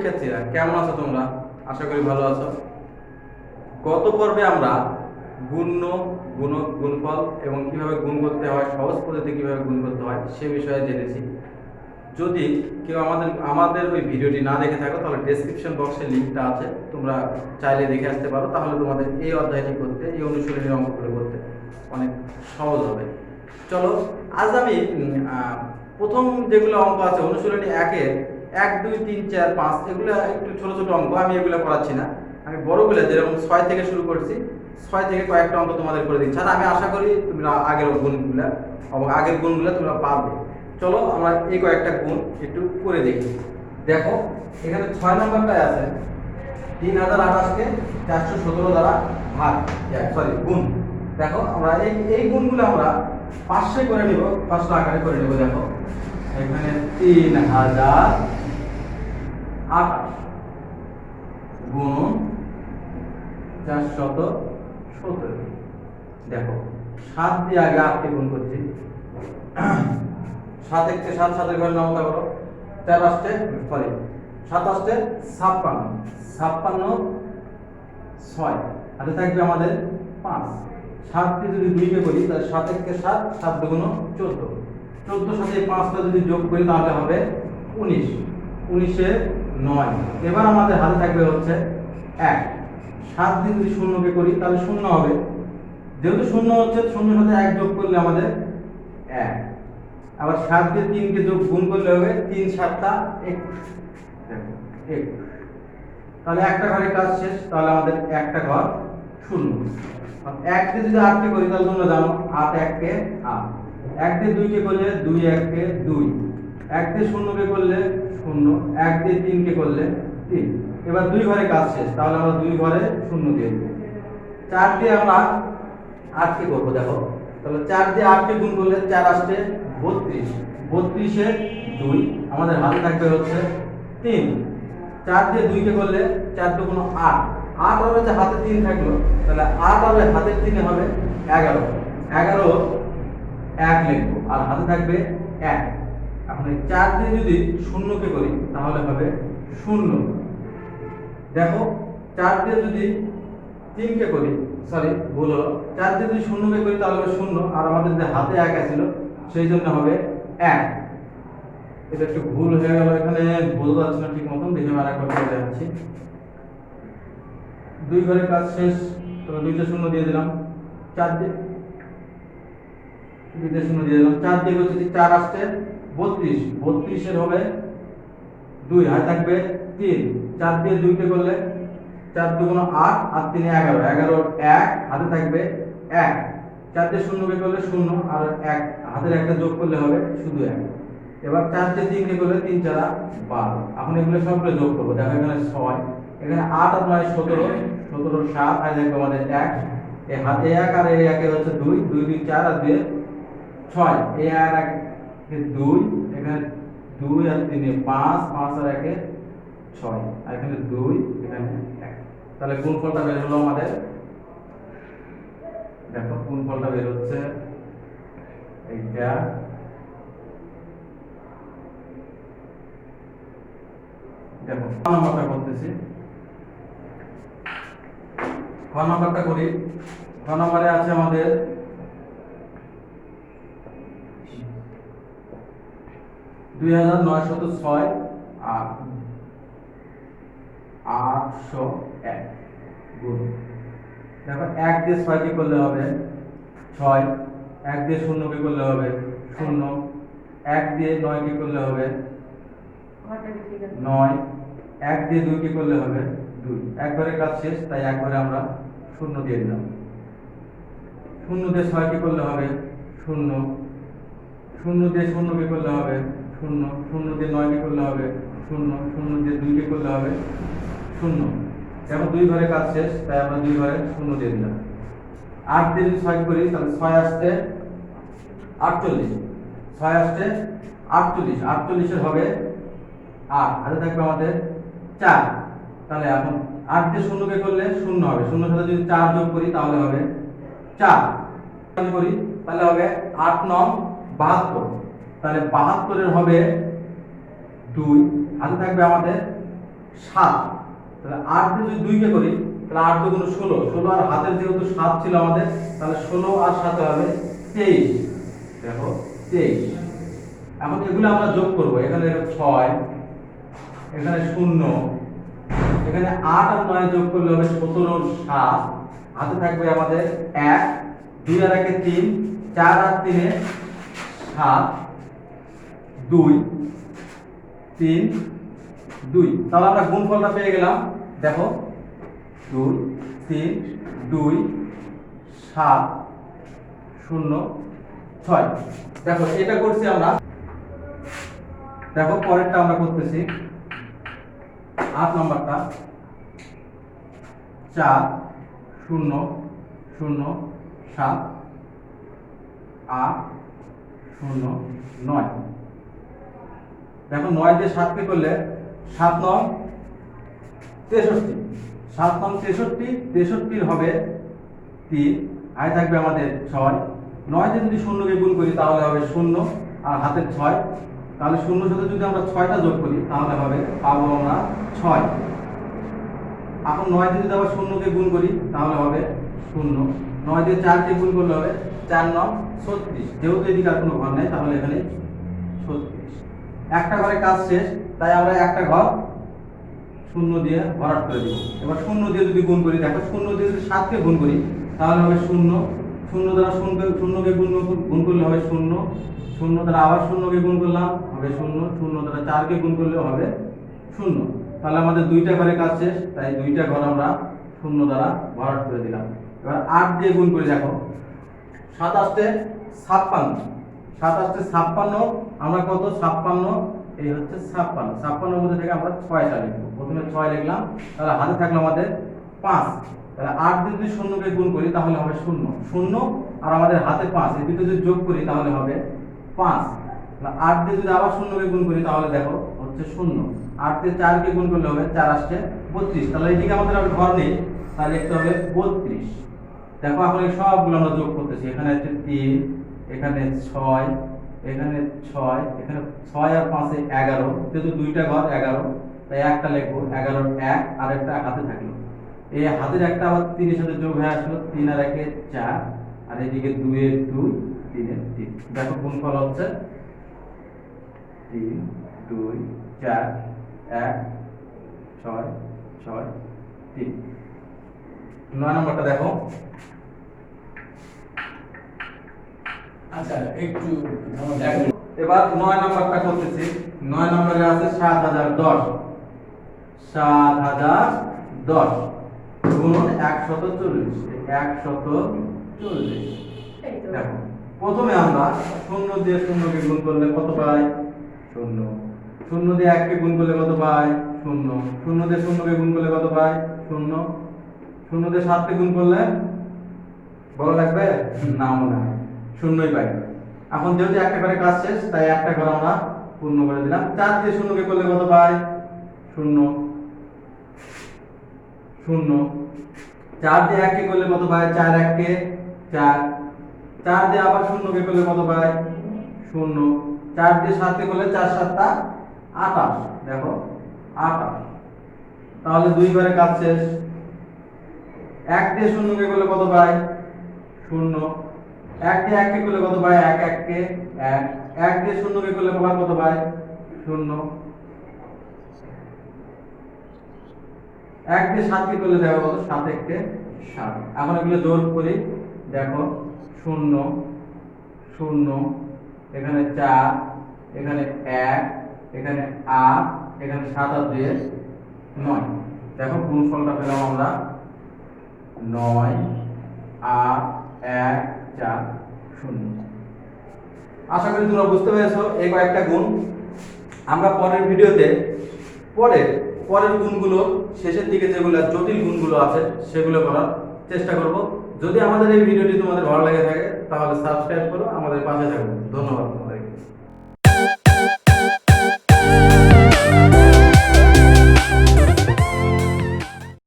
শিক্ষার্থীরা, কেমন আছো তোমরা? আশা করি ভালো আছো। গত পর্বে আমরা গুণ্য, গুণক, গুণফল এবং কীভাবে গুণ করতে হয়, সহজ পদ্ধতি কীভাবে গুণ করতে হয়, সে বিষয়ে জেনেছি। যদি কেউ আমাদের আমাদের ওই ভিডিওটি না দেখে থাকো, তাহলে ডেসক্রিপশন বক্সে লিঙ্কটা আছে। তোমরা চাইলে দেখে আসতে পারো। তাহলে তোমাদের এই অধ্যায়টি করতে, এই অনুশীলনের অঙ্কগুলো করতে অনেক সহজ হবে। চলো, আজ আমি প্রথম যেগুলো অঙ্ক আছে, অনুশীলনী একের এক, দুই, তিন, চার, পাঁচ, এগুলো একটু ছোট ছোট অঙ্ক, আমি এগুলো করাচ্ছি না। আমি বড়গুলো যেরকম ছয় থেকে শুরু করছি, ছয় থেকে কয়েকটা অঙ্ক তোমাদের করে দিচ্ছি। আর আমি আশা করি তোমরা আগের গুণগুলো এবং আগের গুণগুলো তোমরা পাবে। চলো আমরা এই কয়েকটা গুণ একটু করে দেখি। দেখো, এখানে ছয় নম্বরটায় আছে, তিন হাজার আঠাশকে চারশো সতেরো দ্বারা ভাগ। সরি গুণ। দেখো, আমরা এই এই গুণগুলো আমরা পাঁচশো করে নেব পাঁচশো আকারে করে নেব, দেখো। এখানে তিন হাজার আঠাশ। গুণ চারশত সতেরো দেখো, সাত দিয়ে আগে আটকে গুণ করছি। সাত একটে সাত, সাতের ঘরে নামতা করো চার আসতে সরি সাত আসতে ছাপ্পান্ন। ছাপ্পান্ন ছয় হাতে থাকবে আমাদের পাঁচ। সাত দিয়ে যদি দুইকে করি, তাহলে সাত এককে সাত সাত দুগুণ চোদ্দ। চোদ্দোর সাথে পাঁচটা যদি যোগ করি, তাহলে হবে উনিশ। উনিশে নয়। এবার আমাদের হাতে থাকবে হচ্ছে এক। সাত দিয়ে যদি শূন্যকে করি তাহলে শূন্য হবে। যেহেতু শূন্য হচ্ছে শূন্যর সাথে এক যোগ করলে আমাদের এক। আবার সাত দিয়ে তিনকে যোগ গুণ করলে হবে তিন সাতটা একুশ। দেখো, একুশ। তাহলে একটা ঘরের কাজ শেষ তাহলে আমাদের একটা ঘর শূন্য। এক দিয়ে যদি আটকে করি তাহলে তোমরা জানো আট এককে আট। এক দিয়ে দুইকে করলে দুই এককে দুই। এক দিয়ে শূন্যকে করলে শূন্য, এক দিয়ে তিনকে করলে তিন। এবার দুই ঘরে কাজ শেষ, তাহলে আমরা দুই ঘরে শূন্য দিয়ে দেবো। চার দিয়ে আমরা আটকে করব, দেখো। তাহলে চার দিয়ে আটকে গুণ করলে চার আসছে বত্রিশ। বত্রিশে দুই, আমাদের হাতে থাকবে হচ্ছে তিন। চার দিয়ে দুইকে করলে চার দু কোনো আট। আট হবে যে হাতে তিন থাকল, তাহলে আট হবে হাতের তিনে হবে এগারো। এগারো এক লিখব, আর হাতে থাকবে এক। এই চার দিয়ে যদি শূন্যকে করি, তাহলে হবে শূন্য। দেখো, চার দিয়ে যদি তিনকে করি সরি ভুল হলো। চার দিয়ে যদি শূন্যকে করি, তাহলে হবে শূন্য, আর আমাদের যে হাতে এক আছিল, সেই জন্য হবে এক। এটা একটু ভুল হয়ে গেল এখানে, বোঝা যাচ্ছে না ঠিক মতন, দেখে আমি আরেকবার করে যাচ্ছি। দুই ঘরের কাজ শেষ তবে দুইটা শূন্য দিয়ে দিলাম। চার দিয়ে দুইটা শূন্য দিয়ে দিলাম। চার দিয়ে হচ্ছে চার আসছে বত্রিশ, বত্রিশের হবে দুই হাতে থাকবে তিন, চার দিয়ে দুইকে করলে চার দুগুণ আট, আর তিনে এগারো এগারো এক, হাতে থাকবে এক। চার দিয়ে শূন্যকে করলে শূন্য, আর এক, হাতের একটা যোগ করলে হবে শুধু এক। এবার চার দিয়ে তিনকে করলে তিন চারা বারো। এখন এগুলো সবগুলো যোগ করব। দেখো এখানে ছয়, এখানে আট আর নয় সতেরো সতেরো সাত, আর দেখব আমাদের এক। এই হাতে এক আর এই একে হচ্ছে দুই দুই দুই, চার, আর দুই ছয়। এই আর এক এ দুই, এখানে দুই আর তিনে পাঁচ পাঁচ আর একে ছয়। আর এখানে দুই, এখানে এক। তাহলে কোন ফলটা বের হলো আমাদের? দেখো, কোন ফলটা বের হচ্ছে? এইটা। দেখো খ নাম্বারটা করতেছি? খ নাম্বারটা করি? খ নাম্বারে আছে আমাদের দুই হাজার নয়শত ছয় আর আটশো এক। গুণ। দেখো, এক দিয়ে ছয়কে করলে হবে? ছয়। এক দিয়ে শূন্যকে করলে হবে? শূন্য। এক দিয়ে নয়কে করলে হবে? নয়। এক দিয়ে দুইকে করলে হবে? দুই। একবারে কাজ শেষ, তাই একবারে আমরা শূন্য দিয়ে দিলাম। শূন্য দিয়ে ছয়কে করলে হবে? শূন্য। শূন্য দিয়ে শূন্যকে করলে হবে? শূন্য শূন্য দিয়ে নয়কে করলে হবে শূন্য শূন্য দিয়ে দুইকে করলে হবে শূন্য। এখন দুই ঘরে কাজ শেষ, তাই আমরা দুই ঘরে শূন্য দিয়ে দিলাম। আট দিয়ে যদি ছয় করি, তাহলে ছয় আসতে আটচল্লিশ। ছয় আসতে আটচল্লিশ, আটচল্লিশের হবে আট। হাতে থাকবে আমাদের চার। তাহলে এখন আট দিয়ে শূন্যকে করলে শূন্য হবে। শূন্যর সাথে যদি চার যোগ করি, তাহলে হবে চার। করি, তাহলে হবে আট নং বাহাত্তর। তাহলে বাহাত্তরের হবে দুই, হাতে থাকবে আমাদের সাত। তাহলে আট দিয়ে যদি দুইকে করি, তাহলে আট দুগুণ ষোলো। ষোলো আর হাতের যেহেতু সাত ছিল আমাদের, তাহলে ষোলো আর সাথে হবে তেইশ। দেখো, তেইশ। এখন এগুলো আমরা যোগ করব। এখানে ছয়, এখানে শূন্য, এখানে আট আর নয় যোগ করলে হবে সতেরো সাত। হাতে থাকবে আমাদের এক, দুই আর একে তিন, চার আর তিনে সাত। দুই, তিন, দুই। তাহলে আমরা গুণফলটা পেয়ে গেলাম, দেখো, দুই, তিন, দুই, সাত, শূন্য, ছয়। দেখো, এটা করছি আমরা। দেখো, পরেরটা আমরা করতেছি। আট নম্বরটা। চার, শূন্য শূন্য, সাত, আট, শূন্য, নয়। দেখো নয় দিয়ে সাতকে করলে সাত নয় তেষট্টি। সাত নং তেষট্টি তেষট্টির হবে তিন। আয় থাকবে আমাদের ছয়। নয় দিয়ে যদি শূন্যকে গুণ করি, তাহলে হবে শূন্য আর হাতের ছয়। তাহলে শূন্য সাথে যদি আমরা ছয়টা যোগ করি, তাহলে হবে পাবো আমরা ছয়। এখন নয় দিয়ে যদি আবার শূন্যকে গুণ করি, তাহলে হবে শূন্য। নয় দিয়ে চারকে গুণ করলে হবে চার নং ছত্রিশ। যেহেতু এদিকে আর কোনো ঘর নেই, তাহলে এখানে ছত্রিশ। একটা ঘরে কাজ শেষ, তাই আমরা একটা ঘর শূন্য দিয়ে ভরাট করে দিব। এবার শূন্য দিয়ে যদি গুণ করি, দেখো শূন্য দিয়ে যদি সাতকে গুণ করি, তাহলে হবে শূন্য। শূন্য দ্বারা শূন্য শূন্যকে গুণ গুণ করলে হবে শূন্য। শূন্য দ্বারা আবার শূন্যকে গুণ করলাম, হবে শূন্য। শূন্য দ্বারা চারকে গুণ করলে হবে শূন্য। তাহলে আমাদের দুইটা ঘরে কাজ শেষ, তাই দুইটা ঘর আমরা শূন্য দ্বারা ভরাট করে দিলাম। এবার আট দিয়ে গুণ করে, দেখো। সাতাশে ছাপ্পান্ন। সাতাশে ছাপ্পান্ন আমরা কত? ছাপ্পান্ন। এই হচ্ছে ছাপ্পান্ন। ছাপ্পান্নর মধ্যে থেকে আমরা ছয়টা লিখব। প্রথমে ছয় লিখলাম, তাহলে হাতে থাকল আমাদের পাঁচ। তাহলে আট দিয়ে যদি শূন্যকে গুণ করি, তাহলে হবে শূন্য। শূন্য আর আমাদের হাতে পাঁচ। এই দুটো যদি যোগ করি, তাহলে হবে পাঁচ। আট দিয়ে যদি আবার শূন্যকে গুণ করি, তাহলে দেখো হচ্ছে শূন্য। আট দিয়ে চারকে গুণ করলে হবে চার আসছে বত্রিশ। তাহলে এইদিকে আমাদের আর ঘর নেই তাহলে লিখতে হবে বত্রিশ। দেখো এখন সবগুলো আমরা যোগ করতেছি। এখানে হচ্ছে তিন, এখানে ছয় এখানে ছয় এখানে ছয় আর পাঁচে এগারো, যেহেতু দুইটা ঘর এগারো, তাই একটা লিখব এগারোর এক আর একটা হাতে থাকল। এই হাতের একটা আবার তিনের সাথে যোগ হয়ে আসলো, তিন আর একে চার, আর এদিকে দুইয়ের দুই, তিনের তিন। দেখো কোন ফল হচ্ছে? তিন, দুই, চার, এক, ছয় ছয়, তিন। নয় নম্বরটা দেখো। আচ্ছা একটু এবার নয় নাম্বারটা করতেছি। নয় নম্বরে আছে সাত হাজার দশ। সাত হাজার দশ। গুণ একশত চল্লিশ। একশত চল্লিশ। দেখো প্রথমে আমরা শূন্য দিয়ে শূন্যকে গুণ করলে কত পাই? শূন্য। শূন্য দিয়ে এককে গুণ করলে কত পাই? শূন্য। শূন্য দিয়ে শূন্যকে গুণ করলে কত পাই? শূন্য। শূন্য দিয়ে সাতকে গুণ করলে বড় লাগবে? না মনে হয় শূন্যই পাই। এখন যেহেতু একটা করে কাজ শেষ, তাই একটা ঘর আমরা পূর্ণ করে দিলাম। চার দিয়ে শূন্যকে করলে কত পাই? শূন্য। শূন্য। চার দিয়ে এককে করলে কত পাই? চার এককে চার। চার দিয়ে আবার শূন্যকে করলে কত পাই? শূন্য। চার দিয়ে সাতকে করলে চার সাতটা আটাশ দেখো আটাশ তাহলে দুই ঘরে কাজ শেষ। এক দিয়ে শূন্যকে করলে কত পাই? শূন্য। এক দিয়ে এককে করলে কত পাই এক এককে এক। এক দিয়ে শূন্যকে করলে আবার কত পাই শূন্য। এক দিয়ে সাতকে করলে দেখো কত? সাত এককে সাত। এখন এগুলো যোগ করি। দেখো, শূন্য শূন্য, এখানে চার, এখানে এক, এখানে আট, এখানে সাত আর দুয়ে নয়। দেখো কোন ফলটা পেলাম আমরা নয়, আট, এক চার শূন্য। আশা করি তোমরা বুঝতে পেরেছ এই কয়েকটা গুণ। আমরা পরের ভিডিওতে পরের পরের গুণগুলো, শেষের দিকে যেগুলো জটিল গুণগুলো আছে, সেগুলো করার চেষ্টা করব। যদি আমাদের এই ভিডিওটি তোমাদের ভালো লাগে থাকে, তাহলে সাবস্ক্রাইব করো, আমাদের পাশে থাকো। ধন্যবাদ।